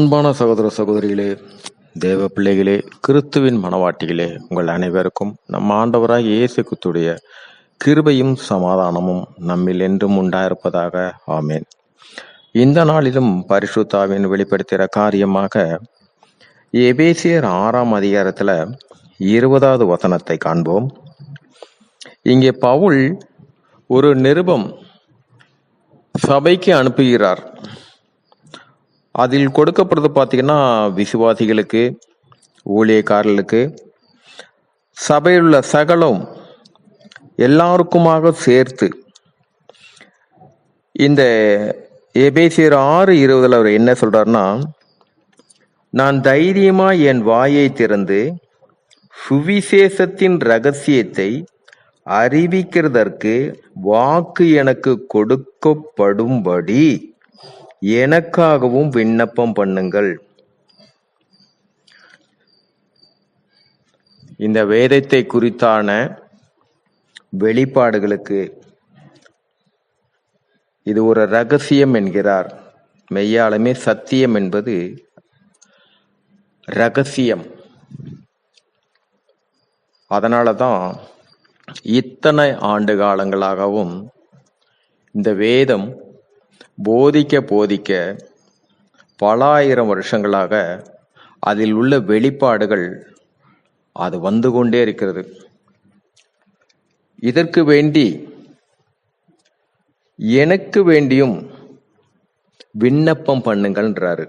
அன்பான சகோதர சகோதரிகளே தேவ பிள்ளைகளே கிறிஸ்துவின் மனவாட்டிகளே உங்கள் அனைவருக்கும் நம் ஆண்டவராக இயேசு குத்துடைய கிருபையும் சமாதானமும் நம்மில் என்றும் உண்டாயிருப்பதாக. ஆமேன். இந்த நாளிலும் பரிசுத்தாவின் வெளிப்படுத்துகிற காரியமாக எபேசியர் ஆறாம் அதிகாரத்தில் இருபதாவது வசனத்தை காண்போம். இங்கே பவுல் ஒரு நிருபம் சபைக்கு அனுப்புகிறார். அதில் கொடுக்கப்படுறது பார்த்தீங்கன்னா விசுவாசிகளுக்கு ஊழியக்காரர்களுக்கு சபையில் உள்ள சகலம் எல்லாருக்குமாக சேர்த்து இந்த எபேசியர் ஆறு இருபதில் அவர் என்ன சொல்கிறாருன்னா நான் தைரியமாக என் வாயை திறந்து சுவிசேஷத்தின் ரகசியத்தை அறிவிக்கிறதற்கு வாக்கு எனக்கு கொடுக்கப்படும்படி எனக்காகவும் விண்ணப்பம் பண்ணுங்கள். இந்த வேதத்தை குறித்தான வெளிப்பாடுகளுக்கு இது ஒரு ரகசியம் என்கிறார். மெய்யாலுமே சத்தியம் என்பது ரகசியம். அதனால தான் இத்தனை ஆண்டு காலங்களாகவும் இந்த வேதம் போதிக்க போதிக்க பல ஆயிரம் வருஷங்களாக அதில் உள்ள வெளிப்பாடுகள் அது வந்து கொண்டே இருக்கிறது. இதற்கு வேண்டி எனக்கு வேண்டியும் விண்ணப்பம் பண்ணுங்கள்ன்றாரு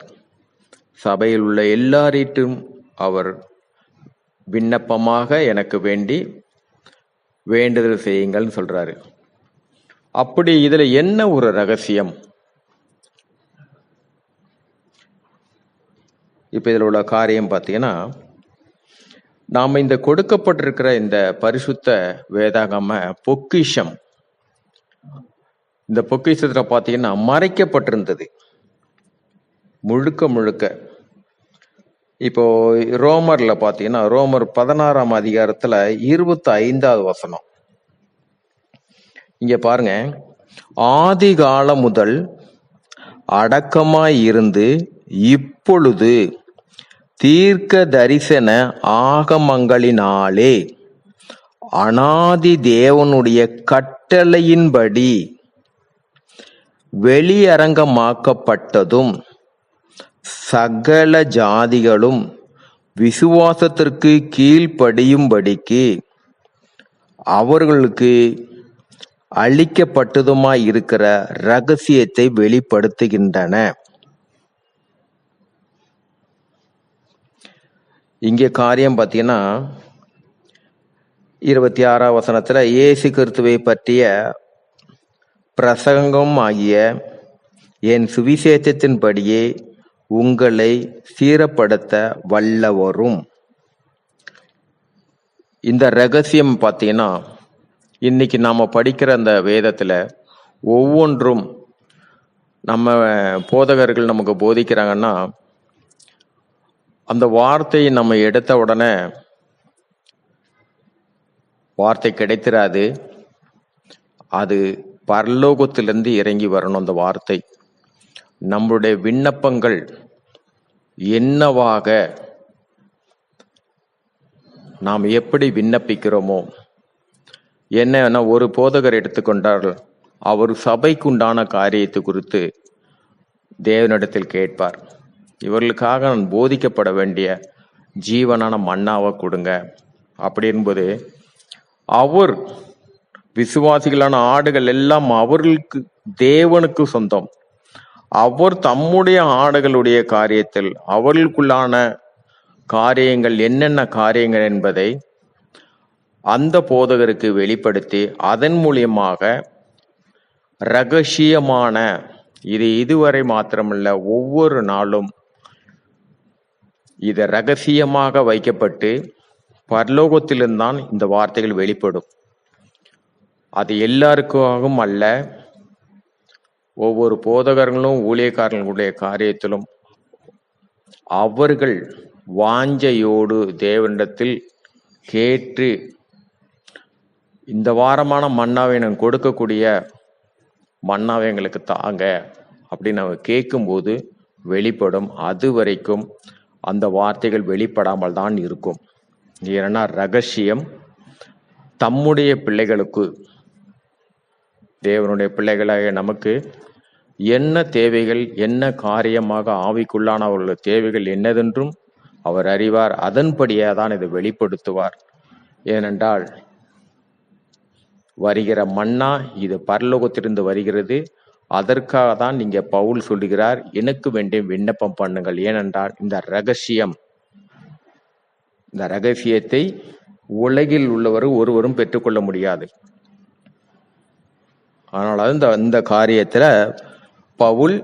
சபையில் உள்ள எல்லாரிட்டும் அவர் விண்ணப்பமாக எனக்கு வேண்டி வேண்டுதல் செய்யுங்கள்னு சொல்றாரு. அப்படி இதில் என்ன ஒரு ரகசியம்? இப்போ இதில் உள்ள காரியம் பார்த்தீங்கன்னா நாம் இந்த கொடுக்கப்பட்டிருக்கிற இந்த பரிசுத்த வேதாகம பொக்கிஷம். இந்த பொக்கிஷத்தில் பார்த்தீங்கன்னா மறைக்கப்பட்டிருந்தது. முழுக்க முழுக்க. இப்போ ரோமர்ல பார்த்தீங்கன்னா ரோமர் பதினாறாம் அதிகாரத்தில் இருபத்தி ஐந்தாவது வசனம். இங்கே பாருங்க. ஆதி காலம் முதல் அடக்கமாய் இருந்து இப்பொழுது தீர்க்க தரிசன ஆகமங்களினாலே அனாதி தேவனுடைய கட்டளையின்படி வெளியரங்கமாக்கப்பட்டதும் சகல ஜாதிகளும் விசுவாசத்திற்கு கீழ்ப்படியும்படிக்கு அவர்களுக்கு அளிக்கப்பட்டதுமாய் இருக்கிற ரகசியத்தை வெளிப்படுத்துகின்றன. இங்கே காரியம் பார்த்தீங்கன்னா இருபத்தி ஆறாம் வசனத்தில் இயேசு கிறிஸ்துவை பற்றிய பிரசங்கம் ஆகிய என் சுவிசேஷத்தின்படியே உங்களை சீரப்படுத்த வல்லவரும். இந்த ரகசியம் பார்த்தீங்கன்னா இன்னைக்கு நாம் படிக்கிற அந்த வேதத்தில் ஒவ்வொன்றும் நம்ம போதகர்கள் நமக்கு போதிக்கிறாங்கன்னா அந்த வார்த்தையை நம்ம எடுத்த உடனே வார்த்தை கிடைத்திராது. அது பரலோகத்திலிருந்து இறங்கி வரணும் அந்த வார்த்தை. நம்மளுடைய விண்ணப்பங்கள் என்னவாக நாம் எப்படி விண்ணப்பிக்கிறோமோ. என்ன ஒரு போதகர் எடுத்துக்கொண்டால் அவர் சபைக்குண்டான காரியத்தை குறித்து தேவனிடத்தில் கேட்பார். இவர்களுக்காக நான் போதிக்கப்பட வேண்டிய ஜீவனான மண்ணாவை கொடுங்க. அப்படி என்பது அவர் விசுவாசிகளான ஆடுகள் எல்லாம் அவர்களுக்கு தேவனுக்கு சொந்தம். அவர் தம்முடைய ஆடுகளுடைய காரியத்தில் அவர்களுக்குள்ளான காரியங்கள் என்னென்ன காரியங்கள் என்பதை அந்த போதகருக்கு வெளிப்படுத்தி அதன் மூலியமாக ரகசியமான இது இதுவரை மாத்திரமல்ல ஒவ்வொரு நாளும் இது ரகசியமாக வைக்கப்பட்டு பரலோகத்திலிருந்தான் இந்த வார்த்தைகள் வெளிப்படும். அது எல்லாருக்காகவும் அல்ல ஒவ்வொரு போதகர்களும் ஊழியக்காரர்களுடைய காரியத்திலும் அவர்கள் வாஞ்சையோடு தேவனிடத்தில் கேட்டு இந்த வாரமான மன்னாவை கொடுக்கக்கூடிய மன்னாவை எங்களுக்கு தாங்க அப்படின்னு அவங்க கேட்கும்போது வெளிப்படும். அது வரைக்கும் அந்த வார்த்தைகள் வெளிப்படாமல் தான் இருக்கும். ஏன்னா ரகசியம் தம்முடைய பிள்ளைகளுக்கு தேவனுடைய பிள்ளைகளாக நமக்கு என்ன தேவைகள் என்ன காரியமாக ஆவிக்குள்ளான ஆவிக்குள்ளானவர்களுடைய தேவைகள் என்னதென்றும் அவர் அறிவார். அதன்படியே தான் இதை வெளிப்படுத்துவார். ஏனென்றால் வருகிற மன்னா இது பரலோகத்திலிருந்து வருகிறது. அதற்காக தான் நீங்க பவுல் சொல்லுகிறார் எனக்கு வேண்டிய விண்ணப்பம் பண்ணுங்கள். ஏனென்றால் இந்த ரகசியம் இந்த ரகசியத்தை உலகில் உள்ளவர் ஒருவரும் பெற்றுக்கொள்ள முடியாது. அதனால இந்த இந்த காரியத்தில் பவுல்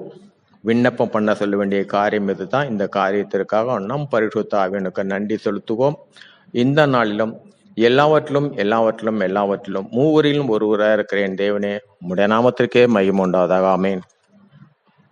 விண்ணப்பம் பண்ண சொல்ல வேண்டிய காரியம் இதுதான். இந்த காரியத்திற்காக நம் பரிசுத்த ஆவியனுக்கு நன்றி செலுத்துவோம். இந்த நாளிலும் எல்லாவற்றிலும் எல்லாவற்றிலும் எல்லாவற்றிலும் மூவரிலும் ஒருவராக இருக்கிற என் தேவனே உடைய நாமத்திற்கே மையம் உண்டாவதாக. ஆமேன்.